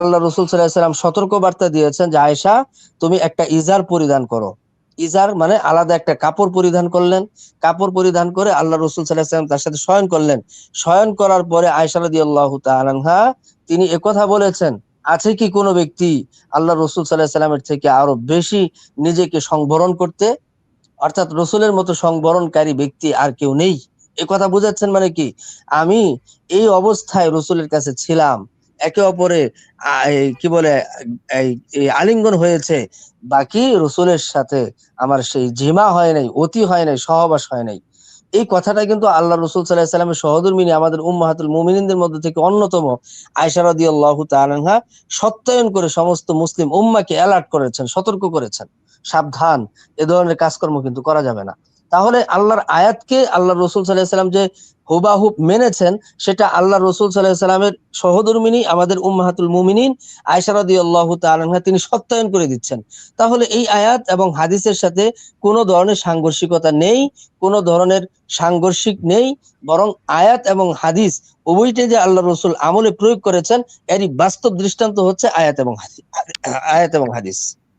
আল্লাহ রসুল সাল্লাম সতর্ক বার্তা দিয়েছেন যে, আয়েশা, তুমি একটা ইজার পরিধান করো। ইজার মানে আলাদা একটা কাপড় পরিধান করলেন। কাপড় পরিধান করে আল্লাহ রসুল সাল্লাহাম তার সাথে শয়ন করলেন। শয়ন করার পরে আয়সা রাদি আল্লাহ তালানহা তিনি একথা বলেছেন, আছে কি কোনো ব্যক্তি আল্লাহ রসুল সাল্লাহ সাল্লামের থেকে আরও বেশি নিজেকে সংবরণ করতে? অর্থাৎ রসুলের মতো সংবরণকারী ব্যক্তি আর কেউ নেই। এ কথা বুঝাচ্ছেন মানে কি? আমি এই অবস্থায় রসুলের কাছে ছিলাম। একে অপরে কি বলে আলিঙ্গন হয়েছে। বাকি রসুলের সাথে আমার সেই জিমা হয় নাই, অতি হয় নাই, সহবাস হয় নাই। এই কথাটা কিন্তু আল্লাহ রসুল সাল্লাহ সাল্লামের সহধর্মিনী আমাদের উম্মাহাতুল মুমিনিনদের মধ্যে থেকে অন্যতম। আয়সা রাদিয়াল্লাহু তাআলা সত্যায়ন করে সমস্ত মুসলিম উম্মাকে অ্যালার্ট করেছেন, সতর্ক করেছেন। সাবধান, এ ধরনের কাজকর্ম কিন্তু করা যাবে না। তাহলে আল্লাহর আয়াতকে আল্লাহ রসুল সাল্লাহ সাল্লাম যে হুবাহুব মেনেছেন, সেটা আল্লাহ রসুল সাল্লাহ সাল্লামের সহধর্মিনী আমাদের উম্মাহাতুল মুমিনিন আয়সা রাদিয়াল্লাহু তাআলা তিনি সত্যায়ন করে দিচ্ছেন। তাহলে এই আয়াত এবং হাদিসের সাথে কোনো ধরনের সাংঘর্ষিকতা নেই, কোনো ধরনের সাংঘর্ষিক নেই, বরং আয়াত এবং হাদিস উভয়টাই যে আল্লাহ রসুল আমলে প্রয়োগ করেছেন, এরই বাস্তব দৃষ্টান্ত হচ্ছে আয়াত এবং হাদিস আয়াত এবং হাদিস।